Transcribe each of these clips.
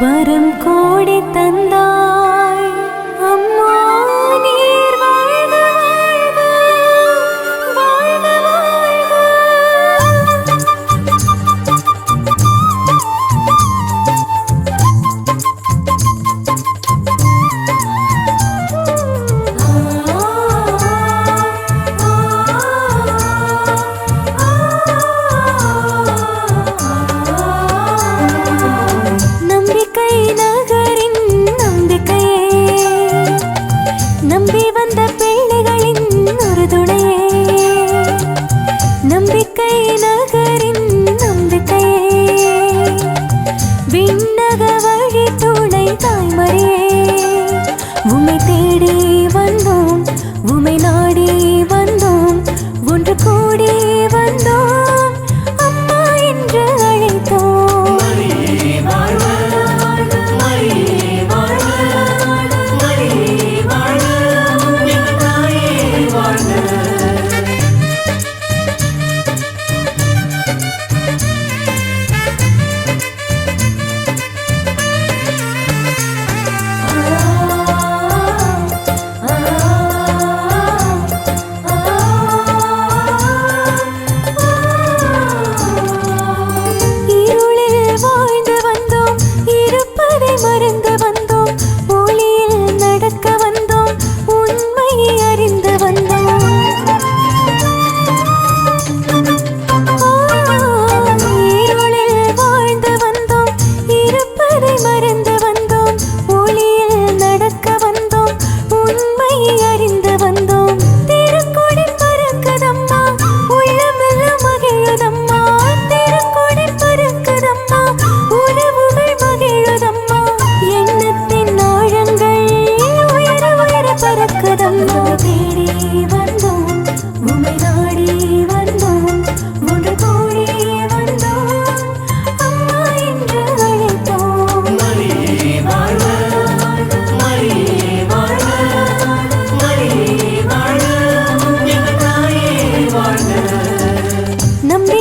வரம் கோடி தந்தா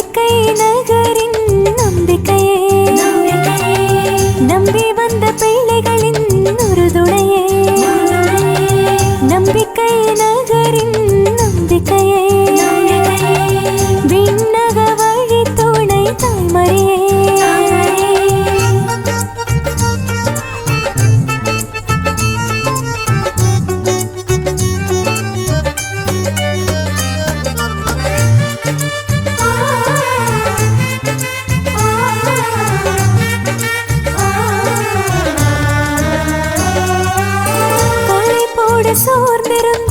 நம்பிக்கை நகரின் நம்பிக்கையே. நம்பி வந்த பிள்ளைகளின் ஒரு துணையே நம்பிக்கை நகரின் ഓർന്നിരുന്നു